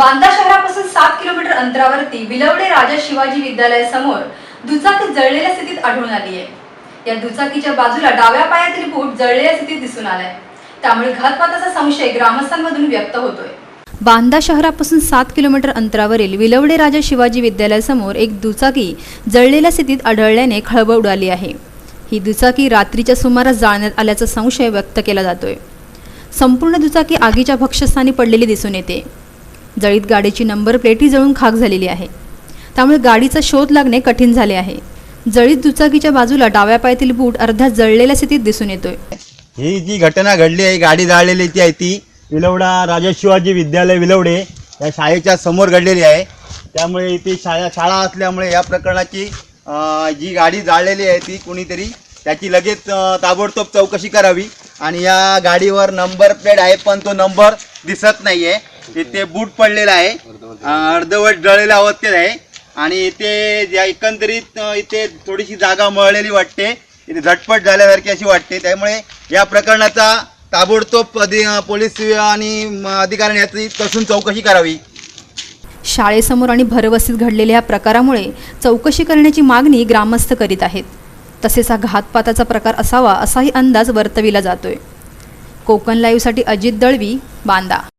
बांदा शहरापासून सात किलोमीटर अंतरावरती विलवडे राजा शिवाजी विद्यालयासमोर दुचाकी जळलेल्या स्थितीत आढळून आली आहे. या दुचाकीच्या बाजूला डाव्या पायातील बूट जळलेल्या स्थितीत दिसून आलाय. त्यामुळे घातपाताचा संशय ग्रामस्थांमधून व्यक्त होतोय. बांदा शहरापासून सात किलोमीटर अंतरावरील विलवडे राजा शिवाजी विद्यालयासमोर एक दुचाकी जळलेल्या स्थितीत आढळल्याने खळबळ उडाली आहे. ही दुचाकी रात्रीच्या सुमारास जाळण्यात आल्याचा संशय व्यक्त केला जातोय. संपूर्ण दुचाकी आगीच्या भक्षस्थानी पडलेली दिसून येते. जळीत गाडीची नंबर प्लेटही जळून खाक झालेली आहे. त्यामुळे गाडीचा शोध लागणे कठीण झाले आहे. जळीत दुचाकीच्या बाजूला डाव्या पायातील बूट अर्ध्या जळलेल्या स्थितीत दिसून येतोय. ही जी घटना घडली आहे गाडी जाळलेली ती आहे ती विलवडा राजा शिवाजी विद्यालय विलवडे या शाळेच्या समोर घडलेली आहे. त्यामुळे इथे शाळा शाळा असल्यामुळे या प्रकरणाची जी गाडी जाळलेली आहे ती कुणीतरी त्याची लगेच ताबडतोब चौकशी करावी. आणि या गाडीवर नंबर प्लेट आहे पण तो नंबर दिसत नाही आहे इथे बूट पडलेला आहे. अर्धवट. जळलेल्या अवस्थेत आहे. आणि इथे ज्या एकंदरीत इथे थोडीशी जागा मळलेली वाटते. इथे झटपट झाल्यासारखी अशी वाटते. त्यामुळे या प्रकरणाचा ताबडतोब अधि पोलीस आणि अधिकाऱ्यांनी याची कसून चौकशी करावी. शाळेसमोर आणि भरवस्तीत घडलेल्या या प्रकारामुळे चौकशी करण्याची मागणी ग्रामस्थ करीत आहेत. तसेच हा घातपाताचा प्रकार असावा असाही अंदाज वर्तविला जातोय. कोकण लाईव्हसाठी अजित दळवी बांदा.